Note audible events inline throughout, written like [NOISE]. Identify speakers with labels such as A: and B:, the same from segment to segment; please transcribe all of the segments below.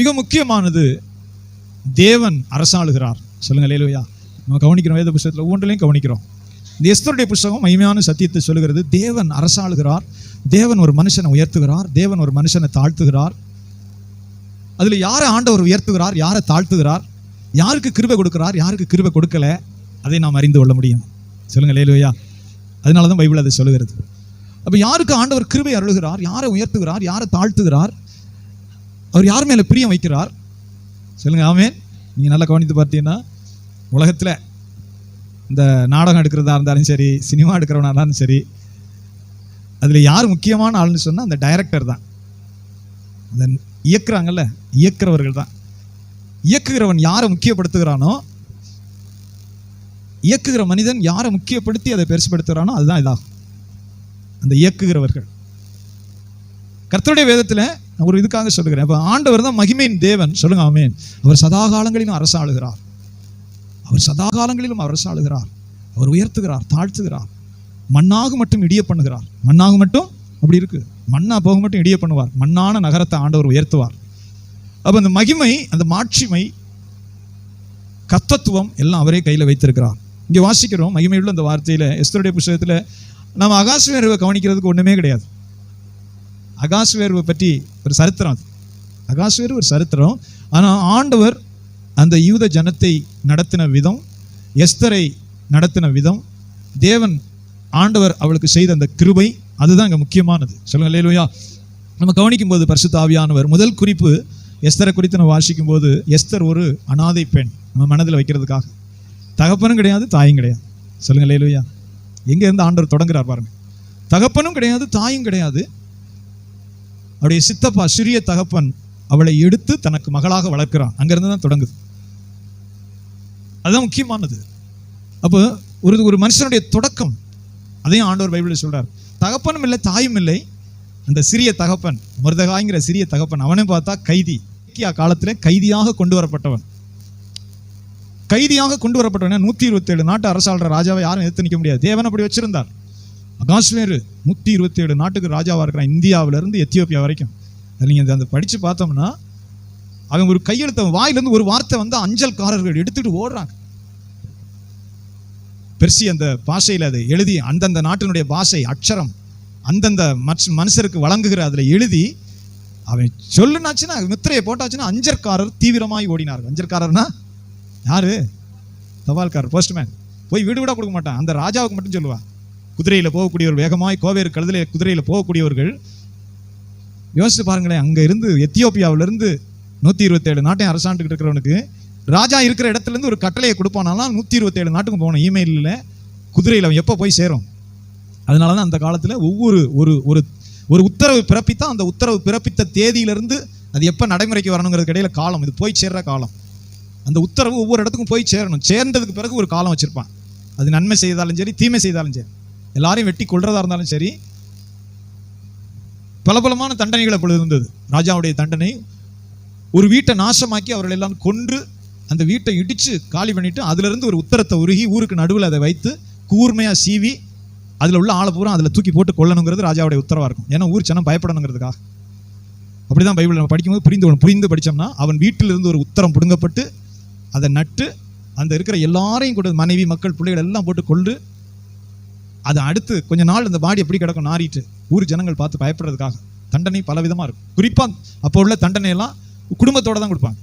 A: மிக முக்கியமானது தேவன் அரசாளுகிறார். சொல்லுங்க லேலுவையா நம்ம கவனிக்கிறோம் வேத புஸ்தகத்தில் ஒவ்வொன்றிலையும் கவனிக்கிறோம். இந்த எஸ்தருடைய புஸ்தகம் மகிமையான சத்தியத்தை சொல்லுகிறது. தேவன் அரசாளுகிறார். தேவன் ஒரு மனுஷனை உயர்த்துகிறார். தேவன் ஒரு மனுஷனை தாழ்த்துகிறார். அதில் யாரை ஆண்டவர் உயர்த்துகிறார் யாரை தாழ்த்துகிறார் யாருக்கு கிருபை கொடுக்கிறார் யாருக்கு கிருபை கொடுக்கல அதை நாம் அறிந்து கொள்ள முடியும். சொல்லுங்க லேலுவையா அதனால தான் பைபிள் அதை சொல்லுகிறது. அப்போ யாருக்கு ஆண்டவர் கிருபை அருளுகிறார் யாரை உயர்த்துகிறார் யாரை தாழ்த்துகிறார் அவர் யார் மேலே பிரியம் வைக்கிறார்? சொல்லுங்க ஆமே நீங்கள் நல்லா கவனித்து பார்த்தீங்கன்னா உலகத்தில் இந்த நாடகம் எடுக்கிறதா இருந்தாலும் சரி சினிமா எடுக்கிறவனா இருந்தாலும் சரி அதில் யார் முக்கியமான ஆள்னு சொன்னால் அந்த டைரக்டர் தான். அந்த இயக்குறாங்கல்ல இயக்குறவர்கள் தான். இயக்குகிறவன் யாரை முக்கியப்படுத்துகிறானோ இயக்குகிற மனிதன் யாரை முக்கியப்படுத்தி அதை பெருசுப்படுத்துகிறானோ அதுதான் இதாகும். அந்த இயக்குகிறவர்கள். கர்த்தருடைய வேதத்தில் ஒரு இதுக்காக சொல்லுகிறேன். அப்போ ஆண்டவர் தான் மகிமையின் தேவன். சொல்லுங்க ஆமேன். அவர் சதா காலங்களிலும் அரசாளுகிறார். அவர் சதா காலங்களிலும் அரசாளுகிறார். அவர் உயர்த்துகிறார் தாழ்த்துகிறார். மண்ணாக மட்டும் இடிய பண்ணுகிறார். மண்ணாக மட்டும் அப்படி இருக்கு. மண்ணா போக மட்டும் இடிய பண்ணுவார். மண்ணான நகரத்தை ஆண்டவர் உயர்த்துவார். அப்போ அந்த மகிமை அந்த மாட்சிமை கத்தத்துவம் எல்லாம் அவரே கையில் வைத்திருக்கிறார். இங்கே வாசிக்கிறோம். மகிமையுள்ள அந்த வார்த்தையில் எஸ்தருடைய புஸ்தகத்தில் நம்ம அகாசுவேர்வை கவனிக்கிறதுக்கு ஒன்றுமே கிடையாது. அகாசுவேர்வை பற்றி ஒரு சரித்திரம் அது. அகாசுவேர் ஒரு சரித்திரம். ஆனால் ஆண்டவர் அந்த யூத ஜனத்தை நடத்தின விதம் எஸ்தரை நடத்தின விதம் தேவன் ஆண்டவர் அவளுக்கு செய்த அந்த கிருபை அதுதான் இங்கே முக்கியமானது. சொல்லுங்கள் இல்லையா நம்ம கவனிக்கும் போது பரிசுத்த ஆவியானவர் முதல் குறிப்பு எஸ்தரை குறித்து நம்ம வாசிக்கும் போது எஸ்தர் ஒரு அனாதை பெண் நம்ம மனதில் வைக்கிறதுக்காக. தகப்பனும் கிடையாது தாயும் கிடையாது. சொல்லுங்கள் இல்லையா எங்க இருந்து ஆண்டவர் தொடங்குறார் பாருங்கள் தகப்பனும் கிடையாது தாயும் கிடையாது. அவருடைய சித்தப்பா சிறிய தகப்பன் அவளை எடுத்து தனக்கு மகளாக வளர்க்கிறான். அங்கிருந்து தான் தொடங்குது. அதுதான் முக்கியமானது. அப்போ ஒரு ஒரு மனுஷனுடைய தொடக்கம். அதையும் ஆண்டவர் பைபிளில் சொல்கிறார் தகப்பனும் இல்லை தாயும் இல்லை. அந்த சிறிய தகப்பன் மருதகாய்ங்கிற சிறிய தகப்பன் அவனை பார்த்தா கைதி. கியா காலத்தில் கைதியாக கொண்டு வரப்பட்டவன். கைதியாக கொண்டு வரப்பட்டவன் நூற்றி இருபத்தேழு நாட்டு அரசாளர் ராஜாவை யாரும் எதிர்த்து நிற்க முடியாது. தேவன் அப்படி வச்சிருந்தார். அகாஸ்வேரு நூற்றி இருபத்தேழு நாட்டுக்கு ராஜாவாக இருக்கிறான் இந்தியாவிலேருந்து எத்தியோப்பியா வரைக்கும். நீங்கள் அந்த படித்து பார்த்தோம்னா அவன் ஒரு கையெழுத்த வாயிலிருந்து ஒரு வார்த்தை வந்து அஞ்சல்காரர்கள் எடுத்துகிட்டு ஓடுறாங்க. பெருசி அந்த பாஷையில் அதை எழுதி அந்தந்த நாட்டினுடைய பாஷை அக்ஷரம் அந்தந்த மற்ற மனுஷருக்கு வழங்குகிற அதில் எழுதி அவன் சொல்லுனாச்சுன்னா முத்திரையை போட்டாச்சுன்னா அஞ்சற்காரர் தீவிரமாய் ஓடினார் அஞ்சற்காரர்னா யாரு? தபால்காரர் போஸ்ட்மேன். போய் வீடு கூட கொடுக்க மாட்டான். அந்த ராஜாவுக்கு மட்டும் சொல்லுவான் குதிரையில் போகக்கூடியவர் வேகமாய் கோவேறு கழுதில குதிரையில் போகக்கூடியவர்கள் யோசித்து பாருங்களேன் அங்கே இருந்து எத்தியோப்பியாவிலிருந்து நூற்றி இருபத்தேழு நாட்டையும் அரசாண்டுக்கிட்டு இருக்கிறவனுக்கு ராஜா இருக்கிற இடத்துலேருந்து ஒரு கட்டளையை கொடுப்பானாலாம் நூற்றி இருபத்தேழு நாட்டுக்கும் போகணும். இமெயிலில் குதிரையில் அவன் எப்போ போய் சேரும்? அதனால தான் அந்த காலத்தில் ஒவ்வொரு ஒரு ஒரு ஒரு உத்தரவு பிறப்பித்தா அந்த உத்தரவு பிறப்பித்த தேதியிலிருந்து அது எப்போ நடைமுறைக்கு வரணுங்கிறதுக்கு இடையில காலம். இது போய் சேர்ற காலம். அந்த உத்தரவு ஒவ்வொரு இடத்துக்கும் போய் சேரணும். சேர்ந்ததுக்கு பிறகு ஒரு காலம் வச்சுருப்பான். அது நன்மை செய்தாலும் சரி தீமை செய்தாலும் சரி. எல்லாரையும் வெட்டி கொள்றதா இருந்தாலும் சரி பலபலமான தண்டனைகள் அப்பொழுது இருந்தது. ராஜாவுடைய தண்டனை ஒரு வீட்டை நாசமாக்கி அவர்கள் எல்லாம் கொன்று அந்த வீட்டை இடிச்சு காலி பண்ணிட்டு அதுல இருந்து ஒரு உத்தரத்தை உருகி ஊருக்கு நடுவில் அதை வைத்து கூர்மையாக சீவி அதில் உள்ள ஆளை பூரா அதில் தூக்கி போட்டு கொள்ளணுங்கிறது ராஜாவுடைய உத்தரவாக இருக்கும். ஏன்னா ஊர் சனம் பயப்படணுங்கிறதுக்காக. அப்படிதான் பைபிள் நம்ம படிக்கும்போது புரிந்து புரிந்து படிச்சோம்னா அவன் வீட்டிலிருந்து ஒரு உத்தரம் பிடுங்கப்பட்டு அதை நட்டு அந்த இருக்கிற எல்லாரையும் கூட மனைவி மக்கள் பிள்ளைகள் எல்லாம் போட்டு கொண்டு அது அடுத்து கொஞ்ச நாள் அந்த பாடி எப்படி கிடக்கும் நாறிட்டு ஊர் ஜனங்கள் பார்த்து பயப்படுறதுக்காக. தண்டனை பலவிதமா இருக்கும். குறிப்பாக அப்போ உள்ள தண்டனை எல்லாம் குடும்பத்தோட தான் கொடுப்பாங்க.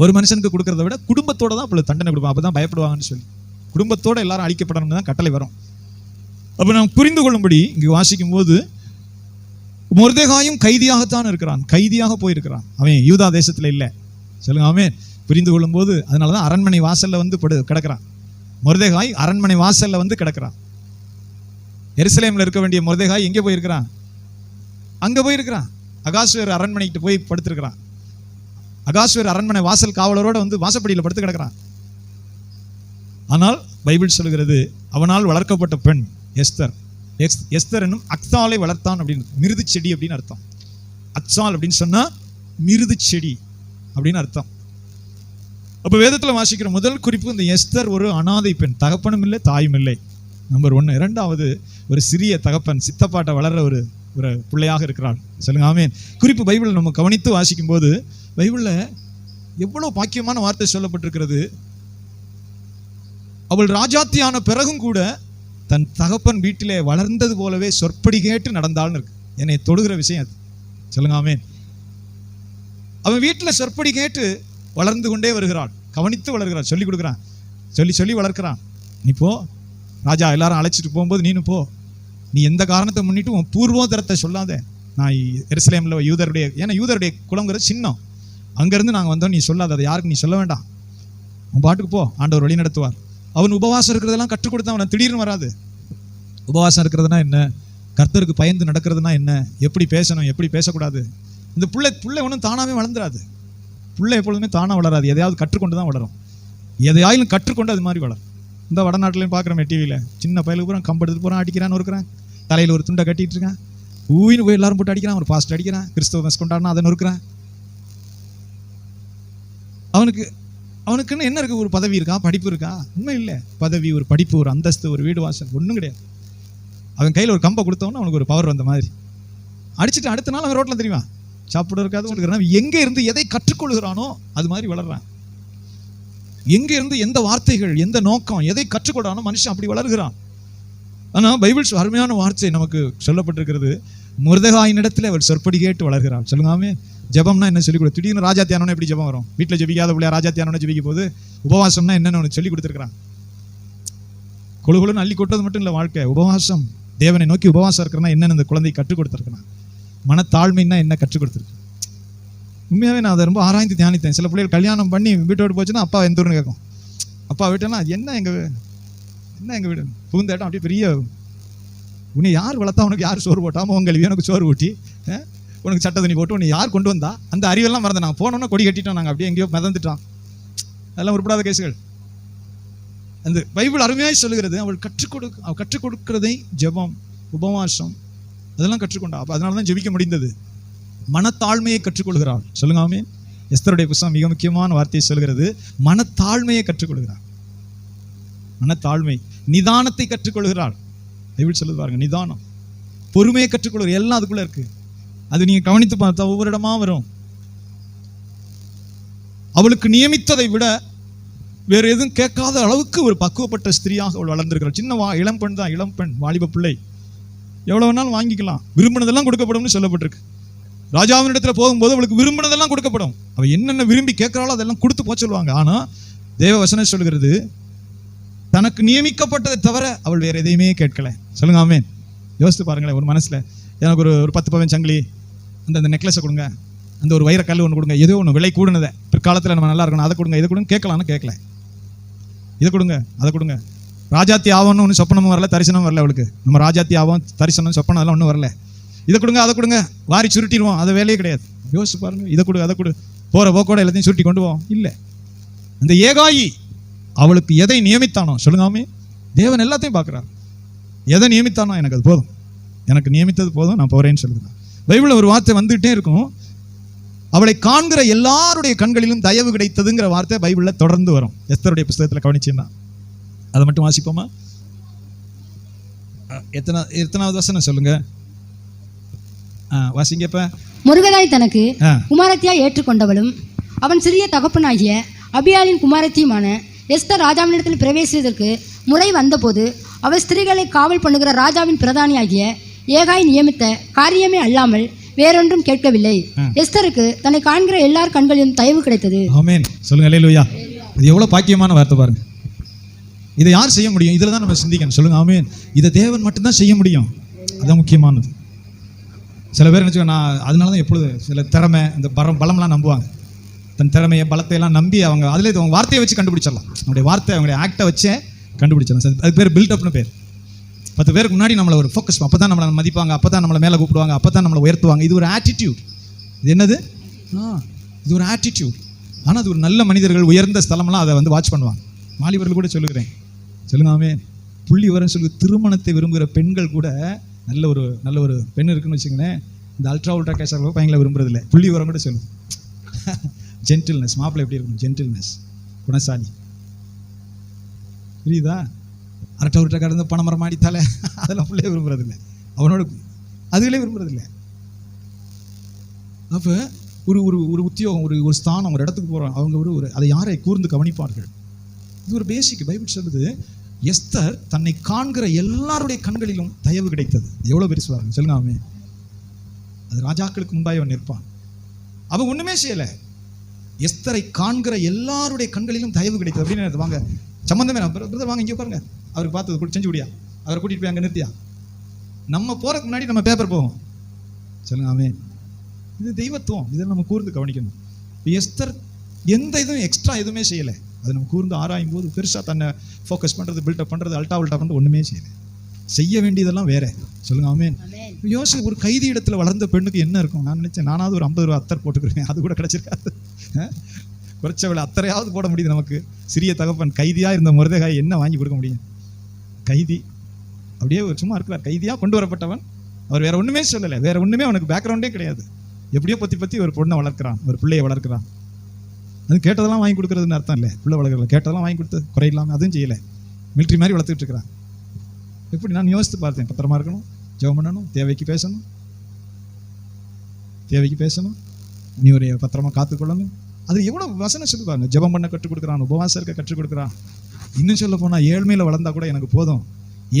A: ஒரு மனுஷனுக்கு கொடுக்கறத விட குடும்பத்தோட தான் அப்போ தண்டனை கொடுப்பாங்க. அப்பதான் பயப்படுவாங்கன்னு சொல்லி. குடும்பத்தோட எல்லாரும் அழிக்கப்படணும்னு தான் கட்டளை வரும். அப்ப நாம் புரிந்து கொள்ளும்படி இங்கே வாசிக்கும் போது முருதேகாயும் கைதியாகத்தான் இருக்கிறான். கைதியாக போயிருக்கிறான். அவன் யூதா தேசத்துல இல்லை. சொல்லுங்க அவன் புரிந்து கொள்ளும்போது அதனால தான் அரண்மனை வாசல்ல வந்து படு கிடக்கிறான். முருதேகாய் அரண்மனை வாசல்ல வந்து கிடக்கிறான். எருசலேமில் இருக்க வேண்டிய முருதேகாய் எங்கே போயிருக்கிறான்? அங்க போயிருக்கிறான். அகாஸ்வேர் அரண்மனைக்கு போய் படுத்திருக்கிறான். அகாஸ்வேர் அரண்மனை வாசல் காவலரோட வந்து வாசப்படியில் படுத்து கிடக்கிறான். ஆனால் பைபிள் சொல்கிறது அவனால் வளர்க்கப்பட்ட பெண் எஸ்தர். எஸ் எஸ்தர் என்னும் அக்தாலை வளர்த்தான் அப்படின்னு மிருது செடி அப்படின்னு அர்த்தம். அக்சால் அப்படின்னு சொன்னா மிருது செடி அப்படின்னு அர்த்தம். அப்போ வேதத்துல வாசிக்கிற முதல் குறிப்பு இந்த எஸ்தர் ஒரு அனாதை பெண். தகப்பனும் இல்லை தாயும் இல்லை. நம்பர் ஒன்று இரண்டாவது ஒரு சிறிய தகப்பன் சித்தப்பாட்டை வளர்ற ஒரு ஒரு பிள்ளையாக இருக்கிறாள் சொல்லுங்க ஆமேன். குறிப்பு பைபிள் நம்ம கவனித்து வாசிக்கும் போது பைபிளில் எவ்வளவு பாக்கியமான வார்த்தை சொல்லப்பட்டிருக்கிறது. அவள் ராஜாத்தியான பிறகும் கூட தன் தகப்பன் வீட்டிலே வளர்ந்தது போலவே சொற்படி கேட்டு நடந்தாள்னு இருக்கு. என்னை தொடுகிற விஷயம் அது. சொல்லுங்க ஆமேன். அவன் வீட்டில் சொற்படி கேட்டு வளர்ந்து கொண்டே வருகிறாள். கவனித்து வளர்கிறாள் சொல்லி கொடுக்குறான். சொல்லி சொல்லி வளர்க்கிறான். இப்போ ராஜா எல்லாரும் அழைச்சிட்டு போகும்போது நீனு போ. நீ எந்த காரணத்தை முன்னிட்டு உன் பூர்வோதரத்தை சொல்லாத. நான் எருசலேமில் யூதருடைய ஏன்னா யூதருடைய குளங்கிறது சின்னம். அங்கேருந்து நாங்கள் வந்தோம் நீ சொல்லாத. அதை யாருக்கு நீ சொல்ல வேண்டாம். உன் பாட்டுக்கு போ. ஆண்டவர் வழி நடத்துவார். அவன் உபவாசம் இருக்கிறதெல்லாம் கற்றுக் கொடுத்தா அவனை திடீர்னு வராது. உபவாசம் இருக்கிறதுனா என்ன? கர்த்தருக்கு பயந்து நடக்கிறதுனா என்ன? எப்படி பேசணும்? எப்படி பேசக்கூடாது? இந்த பிள்ளை பிள்ளை ஒன்றும் தானாகவே வளர்ந்துராது. பிள்ளை எப்பொழுதுமே தானாக வளராது. எதையாவது கற்றுக்கொண்டு தான் வளரும். எதையாயிலும் கற்றுக்கொண்டு அது மாதிரி வளரும். இந்த வடநாட்டிலையும் பார்க்குறோமே டிவியில் சின்ன பயலுக்கு பூரா கம்பெடுத்து பூரா அடிக்கிறான்னு இருக்கிறான் தலையில் ஒரு துண்டை கட்டிட்டு இருக்கான். ஊயின்னு போய் எல்லாரும் போட்டு அடிக்கிறான் ஒரு பாஸ்ட் அடிக்கிறான். கிறிஸ்தவ மெஸ் கொண்டாடினா அதை நொறுக்கிறான். அவனுக்கு அவனுக்குன்னு என்ன இருக்கு? ஒரு பதவி இருக்கா? படிப்பு இருக்கா? உண்மை இல்லை. பதவி ஒரு படிப்பு ஒரு அந்தஸ்து ஒரு வீடு வாசல் ஒன்றும் கிடையாது. அவன் கையில் ஒரு கம்பை கொடுத்தவொன்னே அவனுக்கு ஒரு பவர் வந்த மாதிரி. அடிச்சுட்டு அடுத்த நாள் அவன் ரோட்டில் தெரியுமா? சாப்பிட இருக்காது உனக்கு எங்கே இருந்து எதை கற்றுக்கொள்கிறானோ அது மாதிரி வளர்றான். எங்க இருந்து எந்த வார்த்தைகள் எந்த நோக்கம் எதை கற்றுக்கொடானோ மனுஷன் அப்படி வளர்கிறான். ஆனா பைபிள் அருமையான வார்த்தை நமக்கு சொல்லப்பட்டிருக்கிறது. முருதகாயின் இடத்துல அவர் சொற்படி கேட்டு வளர்கிறாள். சொல்லுங்காமே ஜெபம்னா என்ன சொல்லி கொடு திடீர்னு ராஜா தியானம்னா எப்படி ஜெபம் வரும்? வீட்டில் ஜெபிக்காத பிள்ளையா ராஜா தியானம்னா ஜெபிக்க போது உபவாசம்னா என்னென்னு உனக்கு சொல்லி கொடுத்துருக்குறான். கொழு அள்ளி கொட்டது மட்டும் இல்லை வாழ்க்கை. உபவாசம். தேவனை நோக்கி உபவாசம் இருக்கிறனா என்னென்னு இந்த குழந்தை கற்றுக் கொடுத்துருக்கிறான். மனத்தாழ்மைன்னா என்ன கற்றுக் கொடுத்துருக்கு? உண்மையாகவே நான் அதை ரொம்ப ஆராய்ந்து தியானித்தேன். சில பிள்ளைகள் கல்யாணம் பண்ணி வீட்டோடு போச்சுன்னா அப்பா எந்த ஊர்னு கேட்கும். அப்பா வீட்டுனா என்ன எங்கள் என்ன எங்கள் வீடு புகுந்த இடம் அப்படியே பெரிய உன்னை யார் வளர்த்தா உனக்கு யார் சோறு போட்டாமோ உங்கள் எனக்கு உனக்கு சோறு ஊட்டி உனக்கு சட்ட தண்ணி போட்டு உன்னை யார் கொண்டு வந்தா? அந்த அறிவெல்லாம் மறந்து நாங்கள் போனோன்னா கொடி கட்டிட்டோம் நாங்கள் அப்படியே எங்கேயோ மிதந்துட்டோம். அதெல்லாம் உருப்படாத கேசுகள். அந்த பைபிள் அருமையாக சொல்லுகிறது அவள் கற்றுக் கொடு அவள் கற்றுக் கொடுக்கிறதை ஜெபம் உபவாசம் அதெல்லாம் கற்றுக்கொண்டா. அப்போ அதனால தான் ஜெபிக்க முடிந்தது. மனத்தாழ்மையை கற்றுக்கொள்கிறாள் சொல்லுங்க எஸ்தருடைய புஸ்தகம் மிக முக்கியமான வார்த்தையை சொல்கிறது மனத்தாழ்மையை கற்றுக்கொள்கிறாள் மனத்தாழ்மை நிதானத்தை கற்றுக்கொள்கிறாள் எப்படி சொல்லுது பாருங்க நிதானம். பொறுமையை கற்றுக்கொள்கிற எல்லாம் அதுக்குள்ள இருக்கு. அது நீங்க கவனித்து பார்த்தா ஒவ்வொரு இடமா வரும். அவளுக்கு நியமித்ததை விட வேற எதுவும் கேட்காத அளவுக்கு ஒரு பக்குவப்பட்ட ஸ்திரியாக அவள் வளர்ந்திருக்கிறாள். சின்ன வா இளம் பெண் தான் இளம் பெண் வாலிப பிள்ளை. எவ்வளவு வேணாலும் வாங்கிக்கலாம். விரும்பினதெல்லாம் கொடுக்கப்படும்னு சொல்லப்பட்டிருக்கு. ராஜாவினிடத்தில் இடத்துல போகும்போது அவளுக்கு விரும்பினதெல்லாம் கொடுக்கப்படும். அவள் என்னென்ன விரும்பி கேட்குறாளோ அதெல்லாம் கொடுத்து போக சொல்லுவாங்க. ஆனால் தேவ வசனம் சொல்கிறது தனக்கு நியமிக்கப்பட்டதை தவிர அவள் வேறு எதையுமே கேட்கல. சொல்லுங்க ஆமென். யோசித்து பாருங்களேன் ஒரு மனசில் எனக்கு ஒரு ஒரு பத்து பவன் சங்கிலி அந்த அந்த நெக்லஸை கொடுங்க. அந்த ஒரு வைரக்கல் ஒன்று கொடுங்க. ஏதோ ஒன்று விலை கூடுனதை. பிற்காலத்தில் நம்ம நல்லா இருக்கணும். அதை கொடுங்க இதை கொடுங்க. கேட்கலான்னு கேட்கல. இதை கொடுங்க அதை கொடுங்க. ராஜாத்தி ஆவோன்னு ஒன்றும் சொப்பனமும் வரல தரிசனமும் வரல அவளுக்கு. நம்ம ராஜாத்தி ஆவோம் தரிசனம் சொப்பனம் அதெல்லாம் ஒன்றும் வரல. இதை கொடுங்க அதை கொடுங்க. வாரி சுருட்டிடுவோம். அதை வேலையே கிடையாது. யோசிச்சு பாருங்க இதை கொடு அதை கொடு. போகிற போக்கோட எல்லாத்தையும் சுருட்டி கொண்டு போவோம். இல்லை. அந்த ஏகாயி அவளுக்கு எதை நியமித்தானோ சொல்லுங்காமே தேவன் எல்லாத்தையும் பார்க்குறார். எதை நியமித்தானோ எனக்கு அது போதும். எனக்கு நியமித்தது போதும் நான் போகிறேன்னு சொல்லுங்க. பைபிளில் ஒரு வார்த்தை வந்துகிட்டே இருக்கும். அவளை காண்கிற எல்லாருடைய கண்களிலும் தயவு கிடைத்ததுங்கிற வார்த்தை பைபிளில் தொடர்ந்து வரும். எஸ்தருடைய புஸ்தகத்தில் கவனிச்சுன்னா அதை மட்டும் வாசிப்போமா? எத்தனை எத்தனாவது வசனம் சொல்லுங்கள் ஆ வாசிங்க இப்ப
B: முருகதாய் தனக்கு குமாரத்தியாய் ஏற்றுக்கொண்டவளும் அவன் சிறிய தகப்பனாகிய அபியாலின் குமாரத்தியுமான எஸ்தர் ராஜாவினிடத்தில் பிரவேசித்ததற்கு முறை வந்தபோது அவள் ஸ்திரீகளை காவல் பண்ணுகிற ராஜாவின் பிரதானியாகிய ஏகாய் நியமித்த காரியமே அல்லாமல் வேறொன்றும் கேட்கவில்லை. எஸ்தருக்கு தன்னை காண்கிற எல்லார் கண்களிலும் தயவு கிடைத்தது.
A: சொல்லுங்க அல்லேலூயா இது எவ்வளவு பாக்கியமான வார்த்தை பாருங்க. இதை யார் செய்ய முடியும்? இதில் தான் நம்ம சிந்திக்கணும். சொல்லுங்க ஆமென். இதை தேவன் மட்டும்தான் செய்ய முடியும். அதான் முக்கியமானது. சில பேர் நினச்சிக்கோ நான் அதனால தான் எப்பொழுது சில திறமை இந்த பரம் பலம்லாம் நம்புவாங்க. தன் திறமையை பலத்தையெல்லாம் நம்பி அவங்க அதில் அவங்க வார்த்தையை வச்சு கண்டுபிடிச்சிடலாம். அவங்களுடைய வார்த்தை அவங்களுடைய ஆக்டை வச்சே கண்டுபிடிச்சிடலாம். சார் அது பேர் பில்டப்னு பேர். பத்து பேருக்கு முன்னாடி நம்மளை ஒரு ஃபோக்கஸ் அப்போ தான் நம்மளை மதிப்பாங்க அப்போ தான் நம்மளை மேலே கூப்பிடுவாங்க அப்போ தான் நம்மளை உயர்த்துவாங்க. இது ஒரு ஆட்டிடியூட் இது என்னது? ஆ இது ஒரு ஆட்டிடியூட் ஆனால் அது ஒரு நல்ல மனிதர்கள் உயர்ந்த ஸ்தலம்லாம் அதை வந்து வாட்ச் பண்ணுவாங்க. மாலிபர்கள் கூட சொல்லுகிறேன். சொல்லுங்காமே புள்ளி வரன்னு சொல்லி திருமணத்தை விரும்புகிற பெண்கள் கூட நல்ல ஒரு நல்ல ஒரு பெண் இருக்குன்னு வச்சுங்களேன் இந்த அல்ட்ரா உல்ட்ரா அளவு பையங்களை விரும்புறதில்ல புள்ளி உரம் கூட சொல்லும் ஜென்டில்னஸ் மாப்பிள்ளை எப்படி இருக்கும் ஜென்டில்னஸ் குணசாலி. புரியுதா? அரட்டை உருட்டை கடந்து மரம் மாடித்தாலே [LAUGHS] அதெல்லாம் பிள்ளைய விரும்புறதில்ல அவனோட அதுகளே விரும்புறதில்லை அப்போ ஒரு ஒரு ஒரு உத்தியோகம் ஒரு ஒரு ஸ்தானம் ஒரு இடத்துக்கு போகிறோம் அவங்க ஒரு ஒரு அதை யாரை கூர்ந்து கவனிப்பார்கள்? இது ஒரு பேசிக் பைபிள் சொல்லுது எஸ்தர் தன்னை காண்கிற எல்லாருடைய கண்களிலும் தயவு கிடைத்தது. எவ்வளோ பெருசு சொல்லுவாங்க? சொல்லுங்க ஆமே அது ராஜாக்களுக்கு முன்பாய் அவன் நிற்பான். அவன் ஒன்றுமே செய்யலை. எஸ்தரை காண்கிற எல்லாருடைய கண்களிலும் தயவு கிடைத்தது. அப்படின்னு வாங்க. சம்மந்தமே பிரதர் வாங்க இங்கே பாருங்க அவருக்கு பார்த்தது செஞ்சு விடியா அவரை கூட்டிகிட்டு போய் அங்கே நிறுத்தியா? நம்ம போகிறதுக்கு முன்னாடி நம்ம பேப்பர் போவோம். சொல்லுங்க ஆமே இது தெய்வத்துவம். இதை நம்ம கூர்ந்து கவனிக்கணும். எஸ்தர் எந்த இதுவும் எக்ஸ்ட்ரா எதுவுமே செய்யலை. அதை நம்ம கூர்ந்து ஆராயும் போது பெருசாக தன்னை ஃபோக்கஸ் பண்ணுறது பில்டப் பண்ணுறது அல்டா உல்டா பண்ணுறது ஒன்றுமே செய்யலை. செய்ய வேண்டியதெல்லாம் வேற. சொல்லுங்க ஆமேன். யோசி ஒரு கைதி இடத்துல வளர்ந்த பெண்ணுக்கு என்ன இருக்கும்? நான் நினைச்சேன் நானாவது ஒரு ஐம்பது ரூபா அத்தர் போட்டுக்கிறேன் அது கூட கிடைச்சிருக்காது? குறைச்ச விலை அத்தரையாவது போட முடியுது நமக்கு. சிறிய தகப்பன் கைதியா இருந்த முருதகாய் என்ன வாங்கி கொடுக்க முடியும்? கைதி. அப்படியே ஒரு சும்மா இருக்கிறார். கைதியா கொண்டு வரப்பட்டவன் அவர் வேற ஒண்ணுமே சொல்லலை. வேற ஒண்ணுமே அவனுக்கு பேக்ரவுண்டே கிடையாது. எப்படியோ பத்தி பத்தி ஒரு பொண்ணை வளர்க்குறான் ஒரு பிள்ளையை வளர்க்குறான். அது கேட்டதெல்லாம் வாங்கி கொடுக்குறதுன்னு அர்த்தம் இல்லை. பிள்ளை வளர்க்கல கேட்டதெல்லாம் வாங்கி கொடுத்து குறையில்லாம அதுவும் செய்யலை. மிலிட்ரி மாதிரி வளர்த்துட்டு இருக்கிறான் எப்படி நான் யோசித்து பார்த்தேன். பத்திரமா இருக்கணும் ஜெபம் பண்ணணும் தேவைக்கு பேசணும் தேவைக்கு பேசணும் நீ ஒரு பத்திரமா காத்துக்கொள்ளணும் அது எவ்வளோ வசனம் சொல்லுவாங்க ஜெபம் பண்ண கற்றுக் கொடுக்குறான் உபவாசம் இருக்க கற்றுக் கொடுக்குறான். இன்னும் சொல்ல போனால் ஏழ்மையில் வளர்ந்தா கூட எனக்கு போதும்.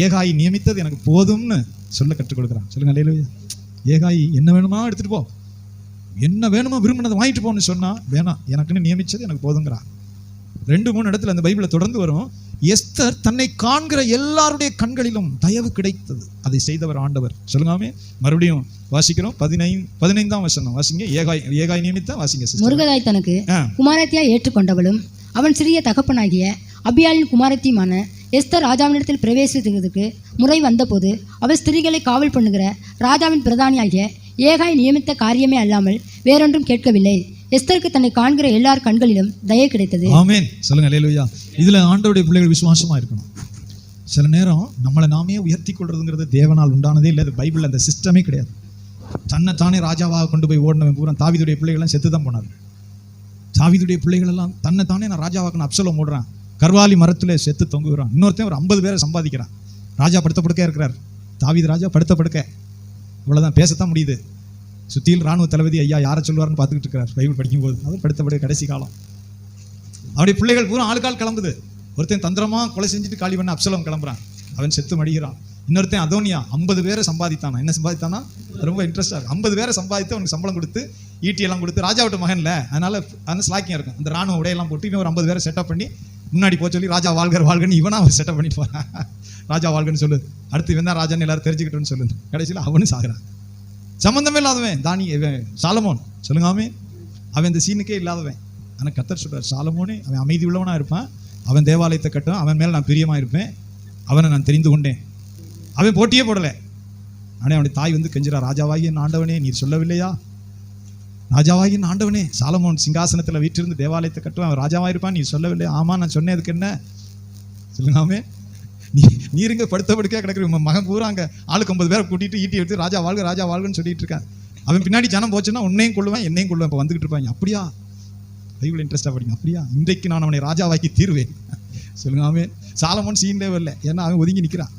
A: ஏகாயி நியமித்தது எனக்கு போதும்னு சொல்ல கற்றுக் கொடுக்குறான். சொல்லுங்க அல்லேலூயா ஏகாயி என்ன வேணுமா எடுத்துகிட்டு போ. என்ன வேணுமோ விரும்பினதை வாங்கிட்டு போன்னு சொன்னா வேணாம் எனக்குன்னு நியமிச்சது எனக்கு போதுங்கிறான் ரெண்டு மூணு இடத்துல அந்த பைபிளை தொடர்ந்து வரும். எஸ்தர் தன்னை காண்கிற எல்லாருடைய கண்களிலும் தயவு கிடைத்தது. அதை செய்தவர் ஆண்டவர். சொல்லுங்காமே மறுபடியும் வாசிக்கிறோம். பதினைந்து பதினைந்தாம் வசனம். வாசிங்க. ஏகாய் ஏகாய் நியமித்தா வாசிங்க.
B: முருகதாய் தனக்கு குமாரத்தியாய் ஏற்றுக்கொண்டவளும் அவன் சிறிய தகப்பனாகிய அபியாளின் குமாரத்தியுமான எஸ்தர் ராஜாவினிடத்தில் பிரவேசித்ததுக்கு முறை வந்தபோது அவள் ஸ்திரீகளை காவல் பண்ணுகிற ராஜாவின் பிரதானியாகிய ஏகாய் நியமித்த காரியமே அல்லாமல் வேறொன்றும் கேட்கவில்லை. எஸ்தருக்கு தன்னை காண்கிற எல்லார் கண்களிலும் தய கிடைத்தது.
A: ஆமேன். சொல்லுங்க லேலுயா இதுல ஆண்டோடைய பிள்ளைகள் விசுவாசமா இருக்கணும். சில நேரம் நம்மளை நாமே உயர்த்தி கொள்றதுங்கிறது தேவனால் உண்டானதே இல்லை. அது பைபிள் அந்த சிஸ்டமே கிடையாது. தன்னை தானே ராஜாவாக கொண்டு போய் ஓடினவன் பூரா தாவிதுடைய பிள்ளைகள்லாம் செத்து தான் போனார். தாவிதுடைய பிள்ளைகளெல்லாம் தன்னை தானே நான் ராஜாவாக்கணும் அப்சலம் ஓடுறான். கர்வாலி மரத்துல செத்து தொங்குகிறான். இன்னொருத்தன் ஒரு ஐம்பது பேரை சம்பாதிக்கிறான். ராஜா படுத்த படுக்கையா இருக்கிறார். தாவீது ராஜா படுத்த படுக்க இவ்வளவுதான் பேசத்தான் முடியுது. சுத்தியில் ராணுவ தளபதி ஐயா யாரை சொல்லுவார்னு பார்த்துக்கிட்டு இருக்கிறார். பைபிள் படிக்கும்போது. அவர் படுத்த கடைசி காலம். அவருடைய பிள்ளைகள் பூரா ஆளுக்கால் கிளம்புது. ஒருத்தன் தந்திரமா கொலை செஞ்சுட்டு காலி பண்ண அப்சலம் கிளம்புறான். அவன் செத்து மடிகிறான். இன்னொருத்தன் அதோனியா ஐம்பது பேரை சம்பாதித்தானா? என்ன சம்பாதித்தானா? ரொம்ப இன்ட்ரெஸ்டாக இருக்கும் ஐம்பது பேரை சம்பாதித்து அவனுக்கு சம்பளம் கொடுத்து ஈட்டி எல்லாம் கொடுத்து ராஜாவிட்ட மகன்ல. அதனால அந்த ஸ்லாக்கியாக இருக்கும். அந்த ராணுவ உடையெல்லாம் போட்டு இன்னும் ஒரு ஐம்பது பேரை செட்டப் பண்ணி முன்னாடி போக சொல்லி ராஜா வாழ்கர் வாழ்கன்னு இவனா அவன் செட்டப் பண்ணிட்டு போறான். ராஜா வாழ்கன்னு சொல்லு அடுத்து இவன் தான் ராஜான்னு எல்லாரும் தெரிஞ்சுக்கிட்டோன்னு சொல்லு கடைசியில் அவனும் சாகுறான். சம்மந்தமே இல்லாதவன் தானி இவன் சாலமோன். சொல்லுங்காமே அவன் இந்த சீனுக்கே இல்லாதவன். ஆனால் கத்தர் சொல்றார் சாலமோனே அவன் அமைதி உள்ளவனாக இருப்பான். அவன் தேவாலயத்தை கட்டும் அவன் மேலே நான் பிரியமாக இருப்பேன். அவனை நான் தெரிந்து கொண்டேன். அவன் போட்டியே போடலை. ஆனால் அவனுடைய தாய் வந்து கெஞ்சிரா ராஜாவாகி என் ஆண்டவனே நீர் சொல்லவில்லையா? ராஜாவாகி ஆண்டவனே சாலமோன் சிங்காசனத்தில் வீற்றிருந்து தேவாலயத்தை கட்டுவேன் அவன் ராஜாவாக இருப்பான் நீ சொல்லவில்லை. ஆமாம் நான் சொன்னதுக்கு என்ன? சொல்லுங்காமே நீ நீருங்க படுத்த படுக்கையாக கிடக்குற. மகன் பூரா அங்கே ஆளுக்கு ஐம்பது பேரை கூட்டிட்டு ஈட்டி எடுத்து ராஜா வாழ்க ராஜா வாழ்கன்னு சொல்லிட்டு இருக்கான். அவன் பின்னாடி ஜனம் போச்சுன்னா உன்னையும் கொள்ளுவேன் என்னையும் கொள்ளுவேன் இப்போ வந்துகிட்டு இருப்பாங்க. அப்படியா? பைபிள் இன்ட்ரெஸ்டாக படிங்க. அப்படியா? இன்றைக்கு நான் அவனை ராஜாவாக்கி தீர்வேன். சொல்லுங்காமே சாலமோன் சீன்லேவே வரல. ஏன்னா அவன் ஒதுங்கி நிற்கிறான்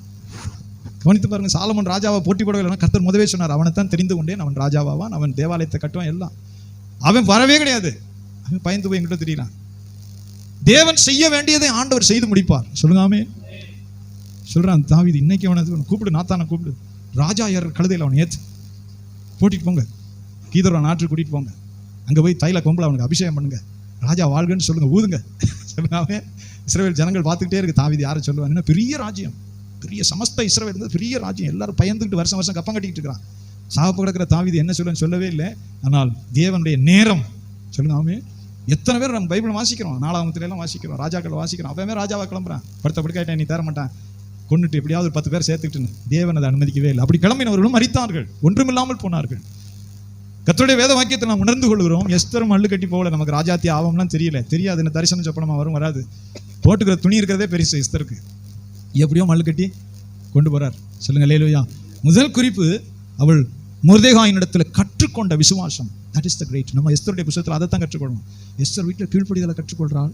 A: கவனித்து பாருங்க சாலமன் ராஜாவை போட்டி போடவில்லை கர்த்தர் முதவே சொன்னார் அவனை தான் தெரிந்து கொண்டேன் அவன் ராஜாவாவான் அவன் தேவாலயத்தை கட்டுவான் எல்லாம். அவன் வரவே கிடையாது. அவன் பயந்து போய் என்கிட்ட தெரியலாம் தேவன் செய்ய வேண்டியதை ஆண்டவர் செய்து முடிப்பார். சொல்லுங்காமே சொல்கிறான் சொல்றான் இன்னைக்கு அவனை கூப்பிடு நாத்தான கூப்பிடு. ராஜா யார் கழுதையில் அவனை ஏத்து. போட்டிட்டு போங்க. கீதரோட நாட்டுக்கு கூட்டிட்டு போங்க. அங்கே போய் தைல கொம்பில் அவனுக்கு அபிஷேகம் பண்ணுங்க. ராஜா வாழ்கன்னு சொல்லுங்க ஊதுங்க. [LAUGHS] சொல்லுங்க இஸ்ரேல் ஜனங்கள் பார்த்துக்கிட்டே இருக்கு தாவிது யாரை சொல்லுவாங்க பெரிய ராஜ்யம். பெரிய சமஸ்த இஸ்ரவேல் இருந்தது. பெரிய ராஜ்யம். எல்லாரும் பயந்துக்கிட்டு வருஷம் வருஷம் கப்பம் கட்டிக்கிட்டு இருக்கிறான். சாப்பு கிடக்கிற தாவீது என்ன சொல்லுன்னு சொல்லவே இல்லை. ஆனால் தேவனுடைய நேரம். சொல்லுங்க அவன் எத்தனை பேர் நம்ம பைபிள் வாசிக்கிறோம்? நாலாமத்துல எல்லாம் வாசிக்கிறோம். ராஜாக்கள் வாசிக்கிறோம். அவன் ராஜாவை கிளம்புறான். படுத்த படுக்காயிட்டேன் நீ தர மாட்டான். கொண்டுட்டு எப்படியாவது ஒரு பத்து பேர் சேர்த்துக்கிட்டு தேவன் அதை அனுமதிக்கவே இல்லை. அப்படி கிளம்பினவர்களும் மறித்தார்கள் ஒன்றுமில்லாமல் போனார்கள். கத்தோடைய வேத வாக்கியத்தை நாம் உணர்ந்து கொள்கிறோம். எஸ்தரும் மல்லு கட்டி போகல. நமக்கு ராஜாத்தி ஆவம்லாம் தெரியல. தெரியாது என்ன தரிசனம் சொப்பனமா வரும் வராது. போட்டுக்கிற துணி இருக்கிறதே பெருசு எஸ்தருக்கு. எப்படியோ மல்லு கட்டி கொண்டு போறார். சொல்லுங்க லேலுயா முதல் குறிப்பு அவள் முருதேகாயினிடத்தில் கற்றுக்கொண்ட விசுவாசம். தட் இஸ் த கிரேட் நம்ம எஸ்தருடைய புத்தகத்தில் அதை தான் கற்றுக்கொள்ளணும் எஸ்தர் வீட்டில் கீழ்ப்படிதலை கற்றுக்கொள்கிறாள்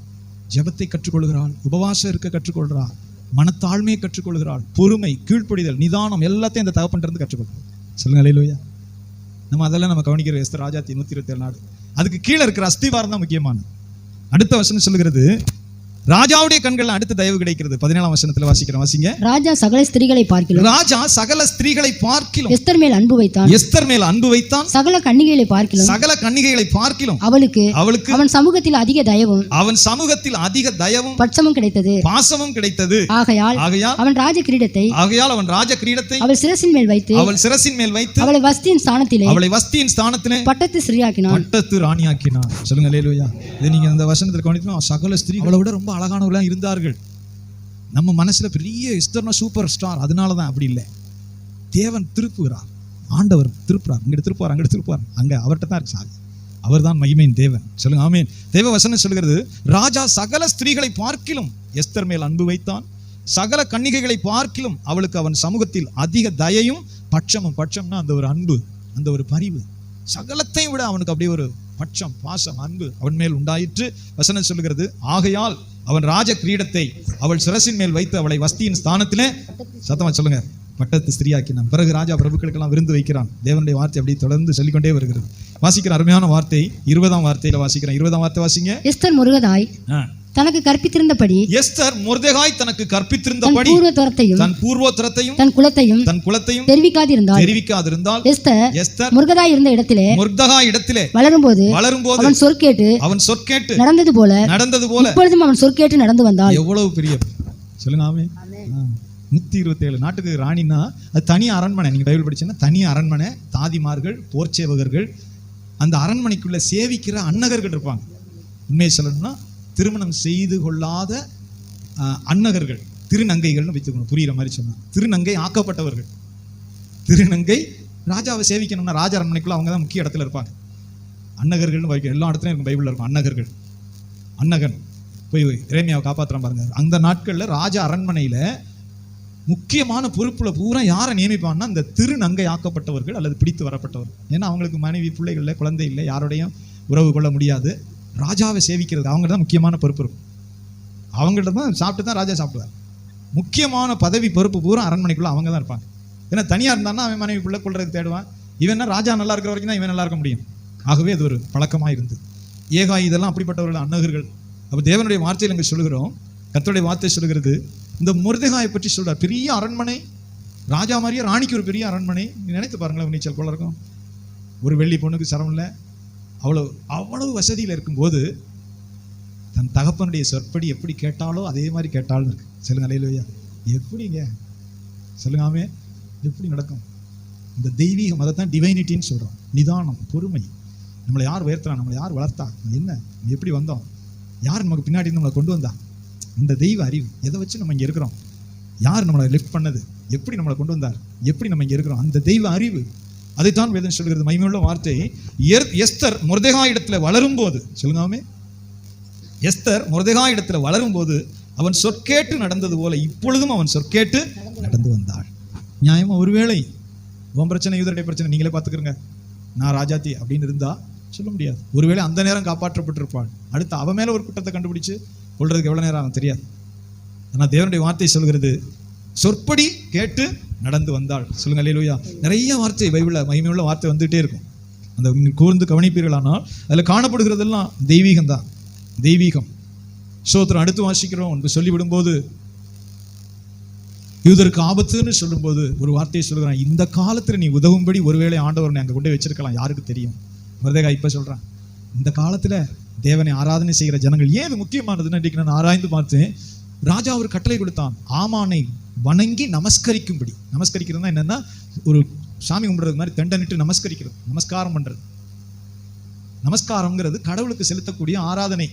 A: ஜெபத்தை கற்றுக்கொள்கிறாள் உபவாசம் இருக்க கற்றுக்கொள்கிறாள் மனத்தாழ்மையை கற்றுக்கொள்கிறாள் பொறுமை கீழ்ப்படிதல் நிதானம் எல்லாத்தையும் இந்த தகப்பன்ட்டு இருந்து கற்றுக்கொள்கிறாள். சொல்லுங்க லேலுயா நம்ம அதெல்லாம் நம்ம கவனிக்கிற எஸ்தர் ராஜாத்தி நூத்தி இருபத்தி ஏழு நாடு அதுக்கு கீழே இருக்கிற அஸ்திவாரம் தான் முக்கியமானது. அடுத்த வசனம் சொல்லுகிறது ராஜாவுடைய கண்கள் அடுத்த தயவு கிடைக்கிறது. பதினேழாம் வசனத்துல வாசிக்கிறோம். வாசிங்க.
B: ராஜா சகல ஸ்திரீகளை பார்க்கிலும்
A: ராஜா சகல ஸ்திரீகளை பார்க்கிலும்
B: எஸ்தர் மேல் அன்பு வைத்தான்.
A: எஸ்தர் மேல் அன்பு வைத்தான்.
B: சகல கன்னிகைகளை பார்க்கிலும்
A: சகல கன்னிகைகளை பார்க்கிலும்
B: அவளுக்கு
A: அவளுக்கு
B: அவன் சமூகத்தில் அதிக தயவும்
A: அவன் சமூகத்தில் அதிக தயவும்
B: பட்சமும் கிடைத்தது.
A: பாசமும் கிடைத்தது.
B: ஆகையால்
A: ஆகையால்
B: அவன் ராஜ கிரீடத்தை
A: ஆகையால் அவன் ராஜ கிரீடத்தை
B: அவள் சிரசின் மேல் வைத்து
A: அவள் சிரசின் மேல் வைத்து
B: அவளை வஸ்தியின் ஸ்தானத்திலே
A: அவளை வஸ்தியின் ஸ்தானத்திலே
B: பட்டத்து ஸ்ரீயாக்கினான்
A: பட்டத்து ராணியாக்கினான். சொல்லுங்க லேலுயா இது நீங்க இந்த வசனத்தில் கவனித்தோம் சகல ஸ்திரீ அவளை விட ரொம்ப அழகானவர்களா இருந்தார்கள். நம்ம மனசுல பெரிய இஸ்தர்னா சூப்பர் ஸ்டார் அதனால தான் அப்படி இல்லை. தேவன் திருப்புகிறார். ஆண்டவர் திருப்புறார் அங்கே திருப்புவார் அங்கே திருப்புவார். அங்க அவர்கிட்ட தான் இருக்கு அவர் அவர்தான் மகிமையின் தேவன். சொல்லுங்க ஆமீன். தேவ வசனம் சொல்கிறது ராஜா சகல ஸ்திரீகளை பார்க்கிலும் எஸ்தர் மேல் அன்பு வைத்தான். சகல கன்னிகைகளை பார்க்கிலும் அவளுக்கு அவன் சமூகத்தில் அதிக தயையும் பட்சமும். பட்சம்னா அந்த ஒரு அன்பு அந்த ஒரு பரிவு. சகலத்தையும் விட அவனுக்கு அப்படியே ஒரு பட்சம் பாசம் அன்பு அவன் மேல் உண்டாயிற்று. வசனம் சொல்லுகிறது ஆகையால் அவன் ராஜ கிரீடத்தை அவள் சிரசின் மேல் வைத்து அவளை வஸ்தியின் ஸ்தானத்திலே சத்தமா சொல்லுங்க. பட்டத்து ஸ்திரியாக்கினான் பிறகு ராஜா பிரபுக்களுக்கெல்லாம் விருந்து வைக்கிறான். தேவனுடைய வார்த்தை அப்படியே தொடர்ந்து சொல்லிக்கொண்டே வருகிறது. வாசிக்கிற அருமையான வார்த்தை இருபதாம் வார்த்தையில வாசிக்கிறேன். இருபதாம் வார்த்தை வாசிங்க.
B: எஸ்தர் முருகதாய். தனக்கு கற்பித்திருந்தபடி
A: எஸ்தர் முர்தெகாய் தனக்கு
B: தன்
A: கற்பித்திருந்தபடி
B: பூர்வ தரத்தையும்
A: தன் பூர்வோத்தரத்தையும்
B: தன் குலத்தையும்
A: தன் குலத்தையும்
B: தெரிவிக்காதிருந்தாள்
A: தெரிவிக்காதிருந்தால்
B: எஸ்தர்
A: எஸ்தர்
B: முருகதாய் இருந்த இடத்திலே
A: முர்தகா இடத்திலே
B: வளரும்போது
A: வளரும்போது
B: அவன் சொற்கேட்டு
A: அவன் சொற்கேட்டு
B: நடந்தது போல
A: நடந்தது போல
B: இப்பொழுதும் அவன் சொற்கேட்டு நடந்து வந்தாள்
A: எவ்வளவு பெரிய சொல்லுங்க ஆமே. நூத்தி இருபத்தி ஏழு நாட்டுக்கு ராணினா அது தனி அரண்மனை நீங்க பைபிள் படிச்சீங்கன்னா தனி அரண்மனை தாதிமார்கள் போர்ச்சேவகர்கள் அந்த அரண்மனைக்குள்ள சேவிக்கிற அன்னகர்கள் இருப்பாங்க. உண்மையை சொல்லணும்னா திருமணம் செய்து கொள்ளாத அன்னகர்கள் திருநங்கைகள்னு வைத்துக்கணும் புரிகிற மாதிரி சொன்னாங்க திருநங்கை ஆக்கப்பட்டவர்கள். திருநங்கை ராஜாவை சேவிக்கணும்னா ராஜ அரண்மனைக்குள்ள அவங்க தான் முக்கிய இடத்துல இருப்பாங்க. அன்னகர்கள்னு வைக்க எல்லா இடத்துலையும் இருக்கும் பைபிளில் இருக்கும் அன்னகர்கள். அன்னகன். போய் இறைமையாவை காப்பாற்றுறான் பாருங்க. அந்த நாட்களில் ராஜ அரண்மனையில் முக்கியமான பொறுப்பில் பூரா யாரை நியமிப்பான்னா இந்த திருநங்கை ஆக்கப்பட்டவர்கள் அல்லது பிடித்து வரப்பட்டவர்கள். ஏன்னா அவங்களுக்கு மனைவி பிள்ளைகள் இல்லை குழந்தை இல்லை யாரோடையும் உறவு கொள்ள முடியாது. ராஜாவை சேவிக்கிறது அவங்க தான் முக்கியமான பொறுப்பு இருக்கும். அவங்கள்ட்ட தான் சாப்பிட்டு தான் ராஜா சாப்பிடுவார். முக்கியமான பதவி பொறுப்பு பூரா அரண்மனைக்குள்ளே அவங்க தான் இருப்பாங்க. ஏன்னா தனியாக இருந்தான்னா அவன் மனைவி பிள்ளை கொள்றதுக்கு தேடுவான். இவன் ராஜா நல்லா இருக்கிற வரைக்கும் தான் இவன் நல்லா இருக்க முடியும். ஆகவே அது ஒரு பழக்கமாக இருந்தது. ஏகாய் இதெல்லாம் அப்படிப்பட்டவர்கள் அன்னகர்கள். அப்போ தேவனுடைய வார்த்தையில் இங்கே சொல்லுகிறோம். கத்தோடைய வார்த்தை சொல்லுகிறது இந்த முருதகாயை பற்றி சொல்கிறார் பெரிய அரண்மனை ராஜா மாதிரியே ராணிக்கு ஒரு பெரிய அரண்மனை. நீ நினைத்து பாருங்களேன் நீச்சல் போல இருக்கும். ஒரு வெள்ளி பொண்ணுக்கு சரம் இல்லை. அவ்வளவு அவ்வளவு வசதியில் இருக்கும்போது தன் தகப்பனுடைய சொற்படி எப்படி கேட்டாலோ அதே மாதிரி கேட்டாலும் இருக்கு. சொல்லுங்க அலையிலையா எப்படிங்க? சொல்லுங்காமே எப்படி நடக்கும்? இந்த தெய்வீகம் மதத்தை தான் டிவைனிட்டின்னு சொல்கிறோம் நிதானம் பொறுமை. நம்மளை யார் உயர்த்தலாம் நம்மளை யார் வளர்த்தா? என்ன? எப்படி வந்தோம்? யார் நமக்கு பின்னாடி நம்மளை கொண்டு வந்தா? இந்த தெய்வ அறிவு. எதை வச்சு நம்ம இங்கே இருக்கிறோம்? யார் நம்மளை லிஃப்ட் பண்ணது? எப்படி நம்மளை கொண்டு வந்தார்? எப்படி நம்ம இங்கே இருக்கிறோம்? அந்த தெய்வ அறிவு. அதைத்தான் வேதம் சொல்கிறது. மகிமையுள்ள வார்த்தை. எர்- எஸ்தர் முருதேகா இடத்துல வளரும் போது சொல்லுங்காமே எஸ்தர் முருதேகா இடத்துல வளரும் போது அவன் சொற்கேட்டு நடந்தது போல இப்பொழுதும் அவன் சொற்கேட்டு நடந்து வந்தாள். நியாயமா? ஒருவேளை உன் பிரச்சனை யூதருடைய பிரச்சனை நீங்களே பார்த்துக்கிறங்க நான் ராஜாத்தி அப்படின்னு இருந்தா சொல்ல முடியாது. ஒருவேளை அந்த நேரம் காப்பாற்றப்பட்டிருப்பாள். அடுத்து அவன் மேல ஒரு குற்றத்தை கண்டுபிடிச்சு கொள்றதுக்கு எவ்வளவு நேரம் ஆகும் தெரியாது. ஆனால் தேவனுடைய வார்த்தை சொல்கிறது சொற்படி கேட்டு நடந்து வந்தாள். சொல்லுங்க அல்லேலூயா நிறைய வார்த்தை பைபிளில் மகிமையுள்ள வார்த்தை வந்துகிட்டே இருக்கும். அந்த கூர்ந்து கவனிப்பீர்களானால் அதில் காணப்படுகிறதெல்லாம் தெய்வீகம் தான் தெய்வீகம். சோத்திரம் அடுத்து வாசிக்கிறோம். என்று சொல்லிவிடும்போது யூதருக்கு ஆபத்துன்னு சொல்லும்போது ஒரு வார்த்தையை சொல்கிறான் இந்த காலத்தில் நீ உதவும்படி ஒருவேளை ஆண்டவர் அங்கே கொண்டு வச்சிருக்கலாம். யாருக்கு தெரியும்? மருதேகா இப்போ சொல்கிறான் இந்த காலத்தில் தேவனை ஆராதனை செய்கிற ஜனங்கள் ஏன் இது முக்கியமானதுன்னு நினைக்கிறேன். நான் ஆராய்ந்து பார்த்தேன். ராஜா ஒரு கட்டளை கொடுத்தான். ஆமானை வணங்கி நமஸ்கரிக்கும்படி. நமஸ்கரிக்கிறதுனா என்னன்னா ஒரு சாமி கும்பிடுறது மாதிரி தண்டனிட்டு நமஸ்கரிக்கிறது நமஸ்காரம் பண்றது. நமஸ்காரம்ங்கிறது கடவுளுக்கு செலுத்தக்கூடிய ஆராதனை.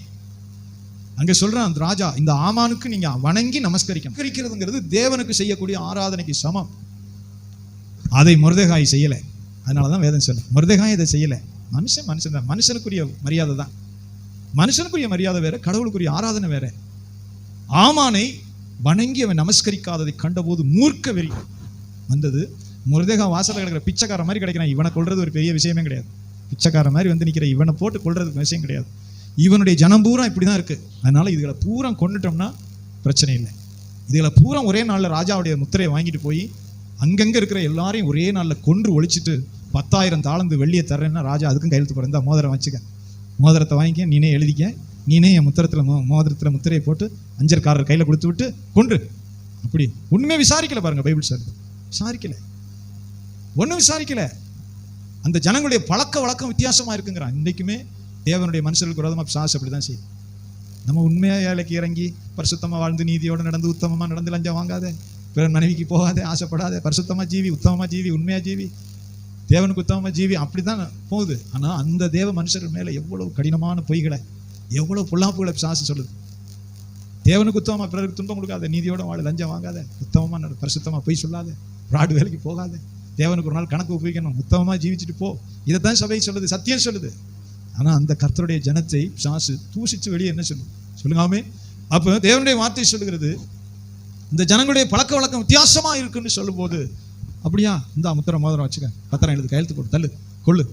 A: அங்க சொல்றான் அந்த ராஜா இந்த ஆமானுக்கு நீங்க வணங்கி நமஸ்கரிக்கணும். நமஸ்கரிக்கிறதுங்கிறது தேவனுக்கு செய்யக்கூடிய ஆராதனைக்கு சமம். அதை முருதகாய் செய்யலை. அதனாலதான் வேதம் சொல்ல முருதகாய் இதை செய்யலை. மனுஷன் மனுஷன் தான். மனுஷனுக்குரிய மரியாதை தான். மனுஷனுக்குரிய மரியாதை வேற கடவுளுக்குரிய ஆராதனை வேற. ஆமானை வணங்கி அவன் நமஸ்கரிக்காததை கண்டபோது மூர்க்க வெறி வந்தது. முருதேகா வாசலில் கிடக்கிற பிச்சைக்கார மாதிரி கிடைக்கிறான். இவனை கொள்றது ஒரு பெரிய விஷயமே கிடையாது. பிச்சைக்கார மாதிரி வந்து நிற்கிற இவனை போட்டு கொல்றது விஷயம் கிடையாது. இவனுடைய ஜனம் பூரா இப்படி தான் இருக்குது அதனால் இதுகளை பூரா கொண்டுட்டோம்னா பிரச்சனை இல்லை. இதுகளை பூரா ஒரே நாளில் ராஜாவுடைய முத்திரையை வாங்கிட்டு போய் அங்கங்கே இருக்கிற எல்லாரையும் ஒரே நாளில் கொன்று ஒழிச்சிட்டு பத்தாயிரம் தாளந்து வெள்ளியை தர்றேன்னா ராஜா அதுக்கும் கையெழுத்து போகிறேன் மோதிரம் வச்சுக்க. மோதிரத்தை வாங்கிக்க நீனே எழுதிக்க. நீனே என் முத்திரத்துல மோ முத்திரையை போட்டு அஞ்சற்காரர் கையில் கொடுத்து விட்டு கொன்று. அப்படி ஒன்றுமே விசாரிக்கல பாருங்க பைபிள் சார். விசாரிக்கல. ஒன்றும் விசாரிக்கல. அந்த ஜனங்களுடைய பழக்க வழக்கம் வித்தியாசமாக இருக்குங்கிறான். இன்றைக்குமே தேவனுடைய மனுஷர்களுக்கு சாசை அப்படி தான் செய்யும் நம்ம உண்மையாக ஏழைக்கு இறங்கி பரிசுத்தமாக வாழ்ந்து நீதியோடு நடந்து உத்தமமாக நடந்து லஞ்சம் வாங்காத பிற மனைவிக்கு போகாத ஆசைப்படாத பரிசுத்தமாக ஜீவி உத்தமமாக ஜீவி உண்மையாக ஜீவி தேவனுக்கு உத்தமமாக ஜீவி அப்படிதான் போகுது. ஆனால் அந்த தேவ மனுஷர்கள் மேலே எவ்வளவு கடினமான பொய்களை எவ்வளவு பொல்லாப்புகளை சாசு சொல்லுது. தேவனுக்கு உத்தமமா பிறருக்கு துன்பம் கொடுக்காத நீதியோட வாழ லஞ்சம் வாங்காத உத்தமமா நட பரிசுத்தமா போய் சொல்லாத பிராடு வேலைக்கு போகாத தேவனுக்கு ஒரு நாள் கணக்கு ஒப்புவிக்கணும் உத்தமமா ஜீவிச்சுட்டு போ. இதைத்தான் சபை சொல்லுது சத்தியம் சொல்லுது. ஆனா அந்த கர்த்தருடைய ஜனத்தை சாசு தூசிச்சு வெளியே என்ன சொல்லுது? சொல்லுங்காமே அப்ப தேவனுடைய வார்த்தை சொல்லுகிறது இந்த ஜனங்களுடைய பழக்க வழக்கம் வித்தியாசமா இருக்குன்னு சொல்லும்போது அப்படியா? இந்த முத்திர மோதிரம் வச்சுக்க. பத்திரம் எழுது கையெழுத்து போட்டு தள்ளு கொள்ளு.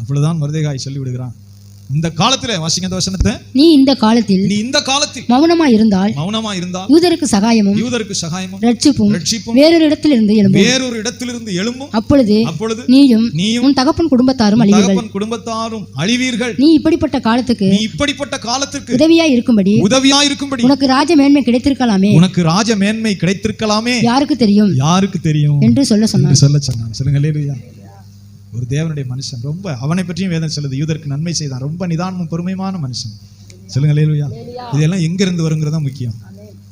A: அவ்வளவுதான் மருதேகாய் சொல்லி விடுகிறான் இந்த காலத்துல வாசிங்க இந்த வசனத்தை.
B: நீ இந்த காலத்தில்
A: நீ இந்த காலத்தில்
B: மௌனமா இருந்தால்
A: மௌனமா இருந்தால்
B: யூதருக்கு சகாயமும்
A: யூதருக்கு சகாயமும்
B: ரட்சிப்பும்
A: ரட்சிப்பும்
B: வேறொரு இடத்திலிருந்து எழும்பும்.
A: வேறொரு இடத்திலிருந்து எழும்பும்.
B: அப்பொழுது
A: அப்பொழுது
B: நீயும்
A: நீயும்
B: உன் தகப்பன் குடும்பத்தாரும் அழிவீர்கள்.
A: தகப்பன் குடும்பத்தாரும் அழிவீர்கள்.
B: நீ இப்படிப்பட்ட காலத்துக்கு
A: நீ இப்படிப்பட்ட காலத்திற்கு
B: உதவியாய் இருக்கும்படி
A: உதவியாயிருக்கும்படி
B: உனக்கு ராஜ மேன்மை கிடைத்திருக்கலாமே.
A: உனக்கு ராஜ மேன்மை கிடைத்திருக்கலாமே.
B: யாருக்கு தெரியும்?
A: யாருக்கு தெரியும்?
B: என்று சொல்ல
A: என்று சொல்ல சொன்னான். சொல்லுங்க ஒரு தேவனுடைய மனுஷன். ரொம்ப அவனை பற்றியும் வேதம் சொல்லுது. யூதருக்கு நன்மை செய்தான். ரொம்ப நிதானமும் பொறுமையுமான மனுஷன். சொல்லுங்க அல்லேலூயா இதெல்லாம் எங்க இருந்து வருங்கிறது தான் முக்கியம்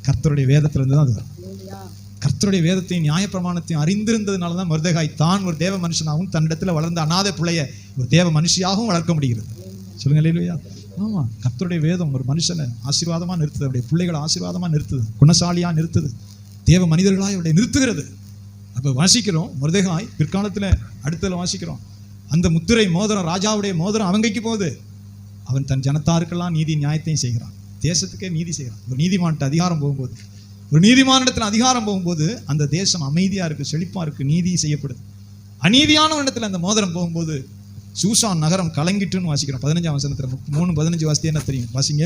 A: கர்த்தருடைய வேதத்துல இருந்து தான் அது வரும். கர்த்தருடைய வேதத்தையும் நியாயப்பிரமாணத்தையும் அறிந்திருந்ததுனால தான் மருதகாய் தான் ஒரு தேவ மனுஷனாகவும் தன்னிடத்துல வளர்ந்த அநாத பிள்ளைய ஒரு தேவ மனுஷியாகவும் வளர்க்க முடிகிறது. சொல்லுங்க இல்லையா ஆமா கர்த்தருடைய வேதம் ஒரு மனுஷனை ஆசீர்வாதமா நிறுத்துது. அவருடைய பிள்ளைகளை ஆசீர்வாதமா நிறுத்துது. குணசாலியா நிறுத்துது. தேவ மனிதர்களாய் அவருடைய நிறுத்துகிறது. அப்போ வாசிக்கிறோம். மருதகாய் பிற்காலத்தில் அடுத்ததில் வாசிக்கிறோம். அந்த முத்திரை மோதிரம் ராஜாவுடைய மோதிரம் அவங்கைக்கு போகுது. அவன் தன் ஜனத்தாருக்கெல்லாம் நீதி நியாயத்தையும் செய்கிறான். தேசத்துக்கே நீதி செய்கிறான். ஒரு நீதிமான்ட்ட அதிகாரம் போகும்போது ஒரு நீதிமானிடத்தில் அதிகாரம் போகும்போது அந்த தேசம் அமைதியாக இருக்குது செழிப்பாக இருக்குது நீதி செய்யப்படுது. அநீதியான இடத்துல அந்த மோதிரம் போகும்போது சூசான் நகரம் கலங்கிட்டுன்னு வாசிக்கிறோம். பதினஞ்சாம் வசனத்தில் மூணு பதினஞ்சு வாசித்தே என்ன தெரியும்? வாசிங்க.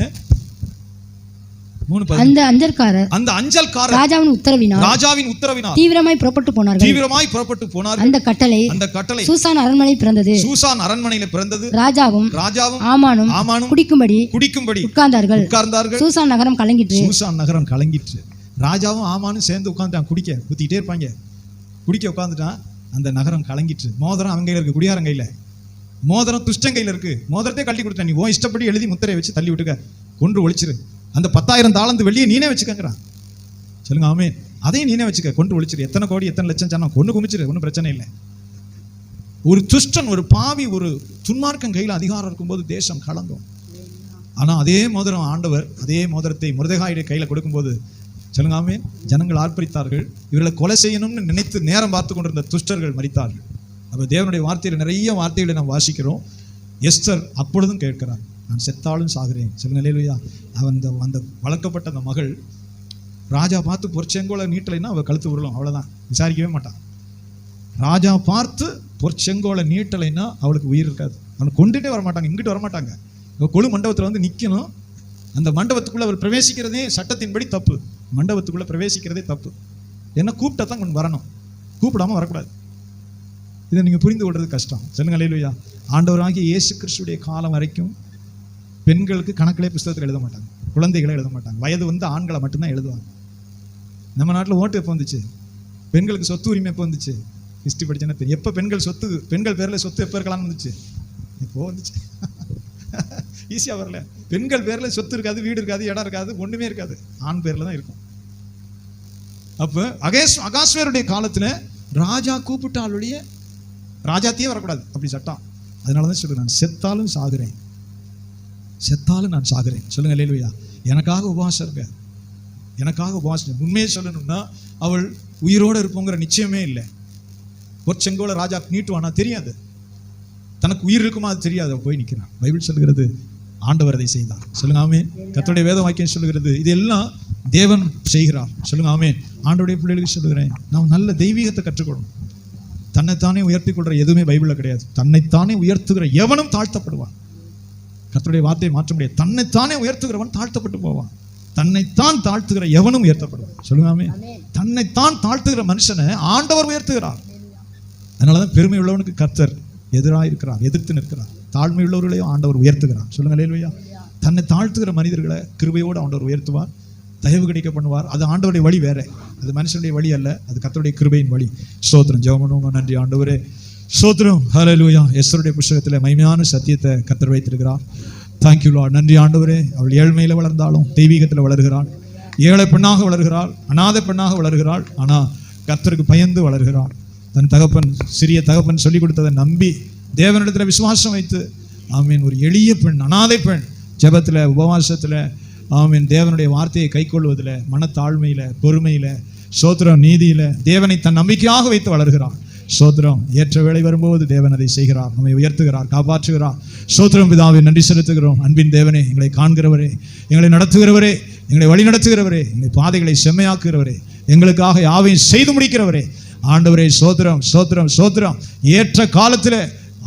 B: அந்த அஞ்சற்காரர்
A: அந்த அஞ்சல்காரர்
B: ராஜாவின் உத்தரவினால்
A: ராஜாவின் உத்தரவினால்
B: தீவிரமாய் புறப்பட்டு போனார்கள்.
A: தீவிரமாய் புறப்பட்டு போனார்
B: அந்த கட்டளை
A: அந்த கட்டளை
B: சூசான் அரண்மனை பிறந்தது.
A: சூசான் அரண்மனையில பிறந்தது.
B: ராஜாவும்
A: ராஜாவும்
B: ஆமானும்
A: ஆமானும்
B: குடிக்கும்படி
A: குடிக்கும்படி
B: உட்கார்ந்தார்கள்.
A: உட்கார்ந்தார்கள்.
B: சூசான் நகரம் கலங்கிற்று.
A: சூசான் நகரம் கலங்கிற்று. ராஜாவும் ஆமானும் சேர்ந்து உட்காந்துட்டான் குடிக்க குத்திட்டே இருப்பாங்க. குடிக்க உட்காந்துட்டான் அந்த நகரம் கலங்கிற்று. மோதிரம் அவங்க கையில இருக்கு. குடியாரன் கையில. மோதிரம் துஷ்டன் கையில இருக்கு. மோதிரத்தை கழட்டி கொடுத்தேன் நீ உன் இஷ்டப்படி எழுதி முத்திரை வச்சு தள்ளி விட்டுக்க. கொன்று ஒழிச்சிரு. அந்த பத்தாயிரம் தாளந்து வெளியே நீனே வச்சுக்கங்கிறான். சொல்லுங்க ஆமே அதையும் நீனே வச்சுக்க கொண்டு ஒழிச்சிரு. எத்தனை கோடி எத்தனை லட்சம் சொன்னா கொண்டு குமிச்சிரு ஒன்றும் பிரச்சனை இல்லை. ஒரு துஷ்டன் ஒரு பாவி ஒரு துன்மார்க்கம் கையில் அதிகாரம் இருக்கும்போது தேசம் கலங்கும். ஆனா அதே மோதிரம் ஆண்டவர் அதே மோதிரத்தை முருதகாயுடைய கையில கொடுக்கும்போது சொல்லுங்காமே ஜனங்கள் ஆர்ப்பரித்தார்கள். இவர்களை கொலை செய்யணும்னு நினைத்து நேரம் பார்த்து கொண்டிருந்த துஷ்டர்கள் மறித்தார்கள் அப்போ தேவனுடைய வார்த்தையில் நிறைய வார்த்தைகளை நாம் வாசிக்கிறோம். எஸ்தர் அப்பொழுதும் கேட்கிறார். நான் செத்தாலும் சாகுறேன். சில நிலையிலையா அவன் அந்த அந்த வளர்க்கப்பட்ட அந்த மகள் ராஜா பார்த்து பொற்செங்கோலை நீட்டலைன்னா அவள் கழுத்து உருளும் அவ்வளவுதான். விசாரிக்கவே மாட்டான். ராஜா பார்த்து பொற்செங்கோலை நீட்டலைன்னா அவளுக்கு உயிர் இருக்காது. அவனை கொண்டுட்டே வர மாட்டாங்க இங்கிட்டு வர மாட்டாங்க கொழு மண்டபத்தில் வந்து நிற்கணும் அந்த மண்டபத்துக்குள்ள அவர் பிரவேசிக்கிறதே சட்டத்தின்படி தப்பு. மண்டபத்துக்குள்ள பிரவேசிக்கிறதே தப்பு. என்ன கூப்பிட்டா தான் கொஞ்சம் வரணும். கூப்பிடாம வரக்கூடாது. இதை நீங்க புரிந்து கொள்வது கஷ்டம். சொல்லுங்க அல்லேலூயா ஆண்டவராகிய இயேசு கிறிஸ்துடைய காலம் வரைக்கும் பெண்களுக்கு கணக்கிலே புஸ்தகத்தில் எழுத மாட்டாங்க. குழந்தைகளை எழுத மாட்டாங்க. வயது வந்து ஆண்களை மட்டும்தான் எழுதுவாங்க. நம்ம நாட்டில் ஓட்டு எப்போ வந்துச்சு? பெண்களுக்கு சொத்து உரிமை எப்போ வந்துச்சு? ஹிஸ்ட்ரி படிச்சேன்னா எப்போ பெண்கள் சொத்து பெண்கள் பேரில் சொத்து எப்போ இருக்கலாம்னு வந்துச்சு? எப்போ வந்துச்சு? [LAUGHS] ஈஸியாக வரல. பெண்கள் பேரில் சொத்து இருக்காது வீடு இருக்காது இடம் இருக்காது ஒன்றுமே இருக்காது. ஆண் பேரில் தான் இருக்கும். அப்போ அகேஸ் அகாஸ்வேருடைய காலத்தில் ராஜா கூப்பிட்டாலுடைய ராஜாத்தையே வரக்கூடாது அப்படி சட்டம். அதனால தான் சொல்லுறேன் நான். செத்தாலும் சாகுறேன். செத்தாலும் நான் சாகுறேன். சொல்லுங்க லேலுயா எனக்காக உபவாசம் இருக்க எனக்காக உபவாசம் உண்மையை சொல்லணும்னா அவள் உயிரோடு இருப்போங்கிற நிச்சயமே இல்லை. ஒரு செங்கோல ராஜா நீட்டுவானா? தெரியாது. தனக்கு உயிர் இருக்குமா? அது தெரியாது. அவன் போய் நிற்கிறான் பைபிள் சொல்லுகிறது ஆண்டவர் அதை செய்தார். சொல்லுங்க ஆமே கத்தோடைய வேத வாக்கியம் சொல்லுகிறது இதெல்லாம் தேவன் செய்கிறார். சொல்லுங்க ஆமே ஆண்டோடைய பிள்ளைகளுக்கு சொல்லுகிறேன் நாம் நல்ல தெய்வீகத்தை கற்றுக்கொள்ளணும். தன்னைத்தானே உயர்த்தி கொள்கிற எதுவுமே பைபிளில் கிடையாது. தன்னைத்தானே உயர்த்துகிற எவனும் தாழ்த்தப்படுவான். கர்த்தருடைய வார்த்தையை மாற்ற முடியாது தன்னைத்தானே உயர்த்துகிறவன் தாழ்த்தப்பட்டு போவான். தன்னைத்தான் தாழ்த்துகிற எவனும் உயர்த்தப்படுவான் சொல்லுங்க ஆமென். தன்னைத்தான் தாழ்த்துகிற மனுஷனை ஆண்டவர் உயர்த்துகிறார். அதனாலதான் பெருமை உள்ளவனுக்கு கர்த்தர் எதிராக இருக்கிறார் எதிர்த்து நிற்கிறார். தாழ்மை உள்ளவர்களையும் ஆண்டவர் உயர்த்துகிறார். சொல்லுங்க லேலுயா தன்னை தாழ்த்துகிற மனிதர்களை கிருபையோடு ஆண்டவர் உயர்த்துவார் தயவு கிடைக்க பண்ணுவார். அது ஆண்டவருடைய வழி வேற. அது மனுஷனுடைய வழி அல்ல அது கர்த்தருடைய கிருபையின் வழி. ஸ்தோத்திரம் ஜெபமனும் நன்றி ஆண்டவரே. சோத்ரம் ஹலலூயா எஸ்வருடைய புஸ்தகத்தில் மைமையான சத்தியத்தை கர்த்தர் வைத்திருக்கிறார். தேங்க்யூலா நன்றி ஆண்டவரே. அவள் ஏழ்மையில் வளர்ந்தாலும் தெய்வீகத்தில் வளர்கிறாள். ஏழை பெண்ணாக வளர்கிறாள். அநாத பெண்ணாக வளர்கிறாள். ஆனால் கத்தருக்கு பயந்து வளர்கிறாள். தன் தகப்பன் சிறிய தகப்பன் சொல்லிக் கொடுத்ததை நம்பி தேவனிடத்தில் விசுவாசம் வைத்து ஆமீன் ஒரு எளிய பெண் அனாதை பெண் ஜெபத்தில் உபவாசத்தில் ஆமீன் தேவனுடைய வார்த்தையை கைக்கொள்வதில் மனத்தாழ்மையில் பொறுமையில் சோத்திரம் நீதியில் தேவனை தன் நம்பிக்கையாக வைத்து வளர்கிறான் சோத்திரம் ஏற்ற வேலை வரும்போது தேவன் அதை செய்கிறார் நம்மை உயர்த்துகிறார் காப்பாற்றுகிறார். சோத்திரம் பிதாவை நன்றி செலுத்துகிறோம். அன்பின் தேவனே எங்களை காண்கிறவரே எங்களை நடத்துகிறவரே எங்களை வழி நடத்துகிறவரே எங்களை பாதைகளை செம்மையாக்குகிறவரே எங்களுக்காக யாவையும் செய்து முடிக்கிறவரே. ஆண்டவரே சோத்திரம் சோத்திரம் சோத்திரம். ஏற்ற காலத்தில்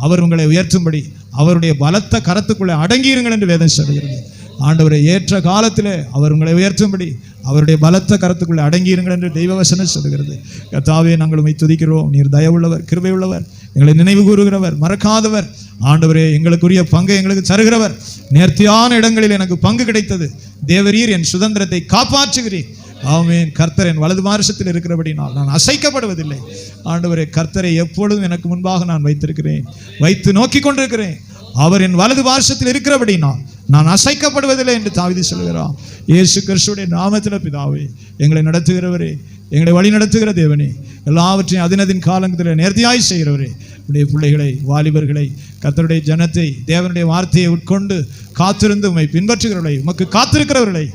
A: அவர் உங்களை உயர்த்தும்படி அவருடைய பலத்த கரத்துக்குள்ளே அடங்கியிருங்கள் என்று வேதம் சொல்கிறது ஆண்டவரை ஏற்ற காலத்தில் அவர் உங்களை உயர்த்தும்படி அவருடைய பலத்த கரத்துக்குள்ளே அடங்கியிருங்கள் என்று தெய்வவசனம் சொல்கிறது கத்தாவே நாங்கள் உண்மை துதிக்கிறோம். நீர் தயவுள்ளவர் கிருபையுள்ளவர் எங்களை நினைவு கூறுகிறவர் மறக்காதவர். ஆண்டவரே எங்களுக்குரிய பங்கை எங்களுக்கு தருகிறவர். நேர்த்தியான இடங்களில் எனக்கு பங்கு கிடைத்தது. தேவரீர் என் சுதந்திரத்தை காப்பாற்றுகிறீர். ஆமென். கர்த்தர் என் வலது மார்சத்தில் இருக்கிறபடினால் நான் அசைக்கப்படுவதில்லை. ஆண்டவரே கர்த்தரை எப்பொழுதும் எனக்கு முன்பாக நான் வைத்திருக்கிறேன். வைத்து நோக்கி கொண்டிருக்கிறேன். அவர் என் வலது பாரசத்தில் இருக்கிறபடினால் நான் அசைக்கப்படுவதில்லை என்று தாவிதி சொல்கிறான் இயேசு கிறிஸ்துடைய நாமத்தில் பிதாவே எங்களை நடத்துகிறவரே எங்களை வழி நடத்துகிற தேவனே எல்லாவற்றையும் அதினதின் காலங்களில் நேர்த்தியாய் செய்கிறவரே உடைய பிள்ளைகளை வாலிபர்களை கர்த்தருடைய ஜனத்தை தேவனுடைய வார்த்தையை உட்கொண்டு காத்திருந்து உண்மை பின்பற்றுகிறவர்களை உமக்கு காத்திருக்கிறவர்களை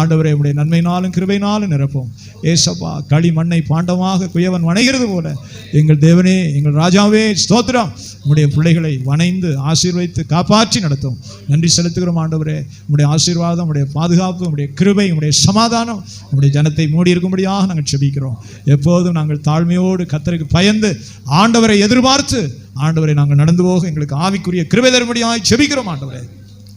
A: ஆண்டவரே உடைய நன்மையினாலும் கிருபையினாலும் நிரப்போம் ஏசப்பா களி மண்ணை பாண்டமாக குயவன் வணைகிறது போல எங்கள் தேவனே எங்கள் ராஜாவே ஸ்தோத்திரம். உங்களுடைய பிள்ளைகளை வணைந்து ஆசீர்வைத்து காப்பாற்றி நடத்தும். நன்றி செலுத்துகிறோம் ஆண்டவரே. உங்களுடைய ஆசீர்வாதம் உங்களுடைய பாதுகாப்பு உங்களுடைய கிருபை உங்களுடைய சமாதானம் உங்களுடைய ஜனத்தை மூடி இருக்கும்படியாக நாங்கள் செபிக்கிறோம். எப்போதும் நாங்கள் தாழ்மையோடு கத்தருக்கு பயந்து ஆண்டவரை எதிர்பார்த்து ஆண்டவரை நாங்கள் நடந்து போக எங்களுக்கு ஆவிக்குரிய கிருபை தரும்படியாக செபிக்கிறோம் ஆண்டவரே.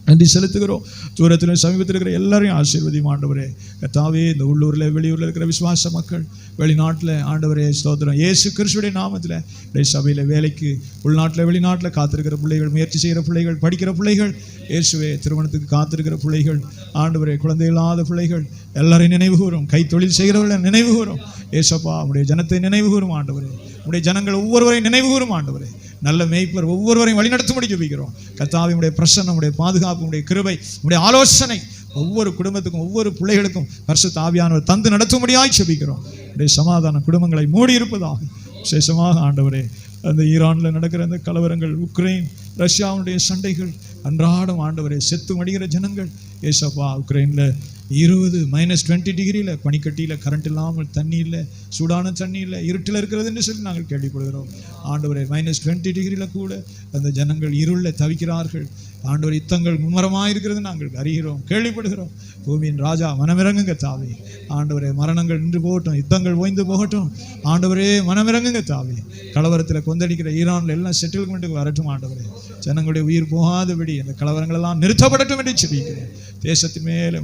A: நன்றி செலுத்துகிறோம். தூரத்தில் சமீபத்தில் இருக்கிற எல்லாரையும் ஆசீர்வதியும் ஆண்டவரே. கத்தாவே இந்த உள்ளூரில் வெளியூரில் இருக்கிற விசுவாச மக்கள் வெளிநாட்டில் ஆண்டவரே ஸ்தோத்திரம். ஏசு கிறிஸ்துடைய நாமத்தில் இடைய சபையில் வேலைக்கு உள்நாட்டில் வெளிநாட்டில் காத்திருக்கிற பிள்ளைகள் முயற்சி செய்கிற பிள்ளைகள் படிக்கிற பிள்ளைகள் இயேசுவே திருமணத்துக்கு காத்திருக்கிற பிள்ளைகள் ஆண்டவரே குழந்தை இல்லாத பிள்ளைகள் எல்லாரையும் நினைவு கூறும். கைத்தொழில் செய்கிறவர்களை நினைவு கூறும். ஏசப்பா உடைய ஜனத்தை நினைவு கூறும் ஆண்டவரே. உடைய ஜனங்கள் ஒவ்வொருவரையும் நினைவு கூறும் ஆண்டவரே. நல்ல மேய்ப்பர் ஒவ்வொருவரையும் வழிநடத்தும்படி ஜெபிக்கிறோம். கர்த்தாவே உடைய பிரசன்னம் உடைய பாதுகாப்பு உடைய கிருபை உடைய ஆலோசனை ஒவ்வொரு குடும்பத்துக்கும் ஒவ்வொரு பிள்ளைகளுக்கும் பரிசு தாவியானவர் தந்து நடத்தும்படியாய் செபிக்கிறோம் உடைய சமாதான குடும்பங்களை மூடி இருப்பதாக விசேஷமாக ஆண்டவரே அந்த ஈரானில் நடக்கிற அந்த கலவரங்கள் உக்ரைன் ரஷ்யாவுடைய சண்டைகள் அன்றாடம் ஆண்டவரே செத்து மடிகிற ஜனங்கள் ஏசப்பா உக்ரைனில் இருபது மைனஸ் டுவெண்ட்டி டிகிரியில் பனிக்கட்டியில் கரண்ட் இல்லாமல் தண்ணி இல்லை சூடான தண்ணி இல்லை இருட்டில் இருக்கிறதுன்னு சொல்லி நாங்கள் கேள்விப்படுகிறோம். ஆண்டவரை மைனஸ் டுவெண்ட்டி டிகிரியில் கூட அந்த ஜனங்கள் இருளில் தவிக்கிறார்கள். ஆண்டவர் யுத்தங்கள் மும்முரமாக இருக்கிறது நாங்கள் அறிகிறோம் கேள்விப்படுகிறோம். பூமியின் ராஜா மனமிறங்குங்க தாவி. ஆண்டவரே மரணங்கள் நின்று போகட்டும் யுத்தங்கள் ஓய்ந்து போகட்டும். ஆண்டவரே மனமிறங்குங்க தாவே. கலவரத்தில் கொந்தடிக்கிற ஈரானில் எல்லாம் செட்டில்மெண்ட்டுக்கு வரட்டும் ஆண்டவரே. ஜனங்களுடைய உயிர் போகாதபடி அந்த கலவரங்கள் எல்லாம் நிறுத்தப்படட்டும் என்று செபிக்கிறேன் தேசத்தின் மேலே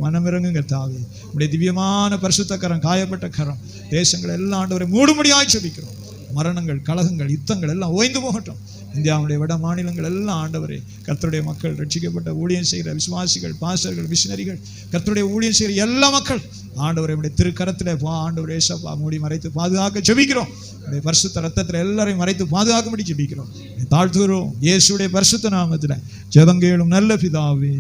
A: மனமிறங்குங்க தாவே உடைய திவ்யமான பரிசுத்த கரம் காயப்பட்ட கரம். தேசங்கள் எல்லாம் ஆண்டவரை மூடும்படியாய் செபிக்கிறோம். மரணங்கள் கழகங்கள் யுத்தங்கள் எல்லாம் ஓய்ந்து போகட்டும். இந்தியாவுடைய வட மாநிலங்கள் எல்லாம் ஆண்டவரே கர்த்தருடைய மக்கள் ரட்சிக்கப்பட்ட ஊழியம் செய்கிற விசுவாசிகள் பாஸ்டர்கள் மிஷினரிகள் கர்த்தருடைய ஊழியம் செய்கிற எல்லா மக்கள் ஆண்டவரை உடைய திருக்கரத்தில் பா ஆண்டவர் ஏசப்பா மூடி மறைத்து பாதுகாக்க ஜெபிக்கிறோம் உடைய பரிசுத்த ரத்தத்தில் எல்லாரையும் மறைத்து பாதுகாக்கும்படி ஜெபிக்கிறோம் தாழ்த்துகிறோம். இயேசுடைய பரிசுத்த நாமத்தில் ஜெபங்கேளும் நல்ல பிதாவே.